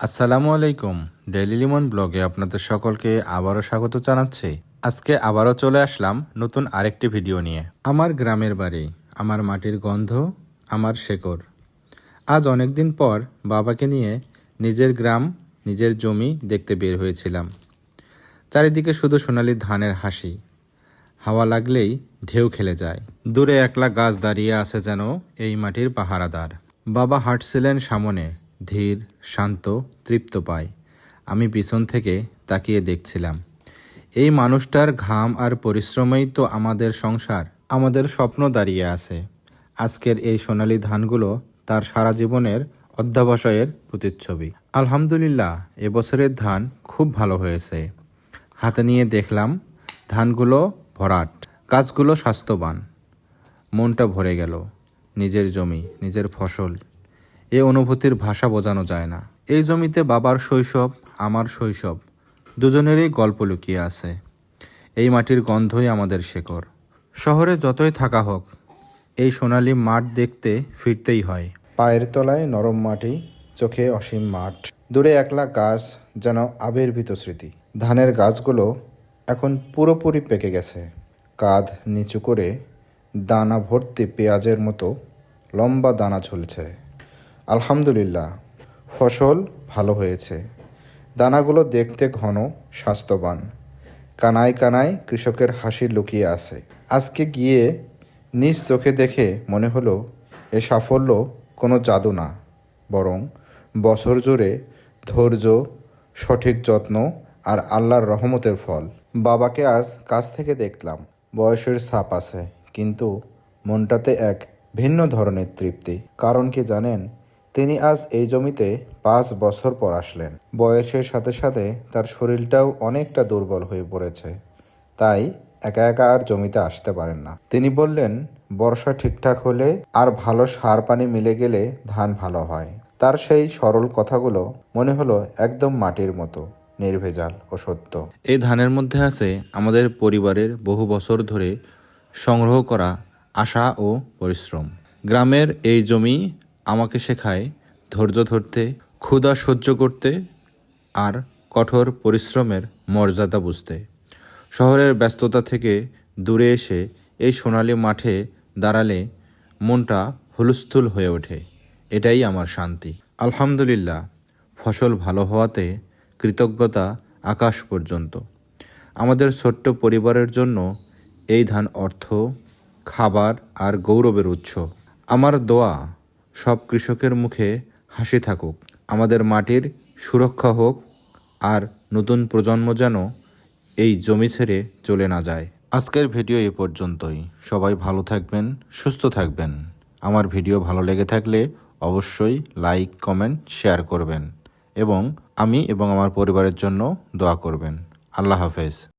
আসসালামু আলাইকুম, ডেইলি লিমন ব্লগে আপনাদের সকলকে আবারও স্বাগত জানাচ্ছি। আজকে আবারও চলে আসলাম নতুন আরেকটি ভিডিও নিয়ে। আমার গ্রামের বাড়ি, আমার মাটির গন্ধ, আমার শেকড়। আজ অনেক দিন পর বাবাকে নিয়ে নিজের গ্রাম, নিজের জমি দেখতে বের হয়েছিলাম। চারিদিকে শুধু সোনালি ধানের হাসি। হাওয়া লাগলেই ঢেউ খেলে যায়। দূরে একলা গাছ দাঁড়িয়ে আছে যেন এই মাটির পাহারাদার। বাবা হাঁটছিলেন সামনে। ধীর, শান্ত, তৃপ্ত পায়। আমি পিছন থেকে তাকিয়ে দেখছিলাম। এই মানুষটার ঘাম আর পরিশ্রমেই তো আমাদের সংসার, আমাদের স্বপ্ন দাঁড়িয়ে আছে। আজকের এই সোনালি ধানগুলো তার সারা জীবনের অধ্যাবসায়ের প্রতিচ্ছবি। আলহামদুলিল্লাহ এবছরের ধান খুব ভালো হয়েছে। হাতে নিয়ে দেখলাম, ধানগুলো ভরাট গাছগুলো স্বাস্থ্যবান। মনটা ভরে গেল। নিজের জমি, নিজের ফসল। এ অনুভূতির ভাষা বোঝানো যায় না। এই জমিতে বাবার শৈশব, আমার শৈশব, দুজনেরই গল্প লুকিয়ে আছে। এই মাটির গন্ধই আমাদের শেকড়। শহরে যতই থাকা হোক, এই সোনালি মাঠ দেখতে ফিরতেই হয়। পায়ের তলায় নরম মাটি, চোখে অসীম মাঠ। দূরে একলা গাছ যেন আবির্ভূত স্মৃতি। ধানের গাছগুলো এখন পুরোপুরি পেকে গেছে। কাঁধ নিচু করে দানা ভর্তি পেঁয়াজের মতো লম্বা দানা ঝুলছে। আলহামদুলিল্লাহ, ফসল ভালো হয়েছে। দানাগুলো দেখতে ঘন, স্বাস্থ্যবান। কানায় কানায় কৃষকের হাসি লুকিয়ে আছে। আজকে গিয়ে নিজ চোখে দেখে মনে হলো, এ সাফল্য কোনো জাদু না। বরং বছর জুড়ে ধৈর্য, সঠিক যত্ন আর আল্লাহর রহমতের ফল। বাবাকে আজ কাছ থেকে দেখলাম, বয়সের ছাপ আছে, কিন্তু মনটাতে এক ভিন্ন ধরনের তৃপ্তি। কারণ কি জানেন তিনি আজ এই জমিতে পাঁচ বছর পর আসলেন। বয়সের সাথে সাথে তার শরীরটাও অনেকটা দুর্বল হয়ে পড়েছে। তাই একা একা আর জমিতে আসতে পারেন না। তিনি বললেন, বর্ষা ঠিকঠাক হলে আর ভালো সার পানি মিলে গেলে ধান ভালো হয়। তার সেই সরল কথাগুলো মনে হলো একদম মাটির মতো, নির্ভেজাল ও সত্য। এই ধানের মধ্যে আছে আমাদের পরিবারের বহু বছর ধরে সংগ্রহ করা আশা ও পরিশ্রম। গ্রামের এই জমি আমাকে শেখায় ধৈর্য ধরতে, ক্ষুধা সহ্য করতে আর কঠোর পরিশ্রমের মর্যাদা বুঝতে। শহরের ব্যস্ততা থেকে দূরে এসে এই সোনালি মাঠে দাঁড়ালে মনটা হুলস্থুল হয়ে ওঠে। এটাই আমার শান্তি। আলহামদুলিল্লাহ, ফসল ভালো হওয়াতে কৃতজ্ঞতা আকাশ পর্যন্ত। আমাদের ছোট্ট পরিবারের জন্য এই ধান অর্থ, খাবার আর গৌরবের উৎস। আমার দোয়া সব কৃষকের মুখে হাসি থাকুক। আমাদের মাটির সুরক্ষা হোক আর নতুন প্রজন্ম যেন এই জমি ছেড়ে চলে না যায়। আজকের ভিডিও এ পর্যন্তই। সবাই ভালো থাকবেন, সুস্থ থাকবেন। আমার ভিডিও ভালো লেগে থাকলে অবশ্যই লাইক, কমেন্ট, শেয়ার করবেন এবং আমি এবং আমার পরিবারের জন্য দোয়া করবেন। আল্লাহ হাফেজ।